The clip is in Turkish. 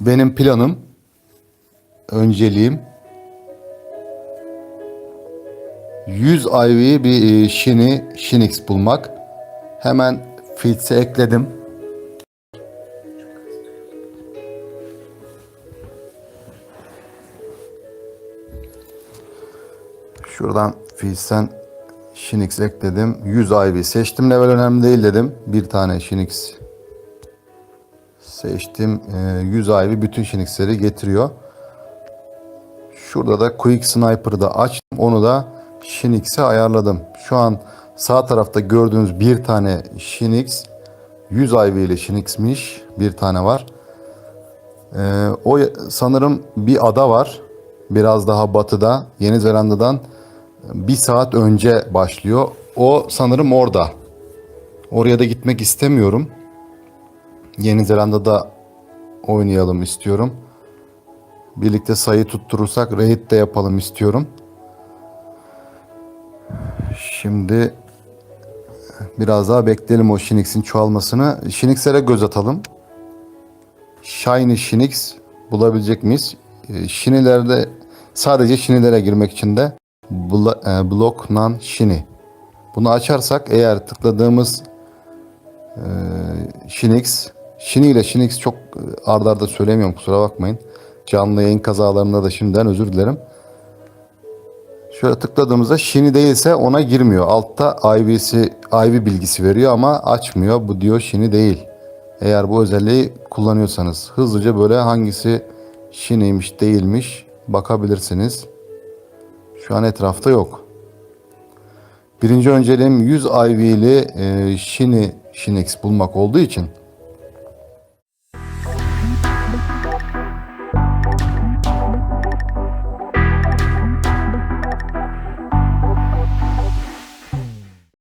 benim planım, önceliğim 100 IV bir e, Shini Shinix bulmak. Hemen filtre ekledim. Şuradan filsen Shinix ekledim. 100 IV seçtim. Level önemli değil dedim. Bir tane Shinix seçtim. Ee, 100 IV bütün Shinix'leri getiriyor. Şurada da Quick Sniper'ı da açtım. Onu da Shinix'e ayarladım. Şu an sağ tarafta gördüğünüz bir tane Shinix 100 IV ile Shinix'miş. Bir tane var. Ee, o sanırım bir ada var. Biraz daha batıda. Yeni Zelanda'dan bir saat önce başlıyor. O sanırım orada. Oraya da gitmek istemiyorum. Yeni Zelanda'da oynayalım istiyorum. Birlikte sayı tutturursak raid de yapalım istiyorum. Şimdi biraz daha bekleyelim o Shinix'in çoğalmasını. Shinix'lere göz atalım. Shiny Shinix bulabilecek miyiz? Ee, Shini'lerde sadece Shini'lere girmek için de e, Block Nan Shini. Bunu açarsak eğer tıkladığımız e, Shinix, Shini ile Shinix çok e, arda söylemiyorum kusura bakmayın. Canlı yayın kazalarında da şimdiden özür dilerim. Şöyle tıkladığımızda Shini değilse ona girmiyor. Altta IV'si, IV bilgisi veriyor ama açmıyor. Bu diyor Shini değil. Eğer bu özelliği kullanıyorsanız hızlıca böyle hangisi Shini'ymiş değilmiş bakabilirsiniz. Şu an etrafta yok. Birinci önceliğim 100 IV'li e, Shini Shinix bulmak olduğu için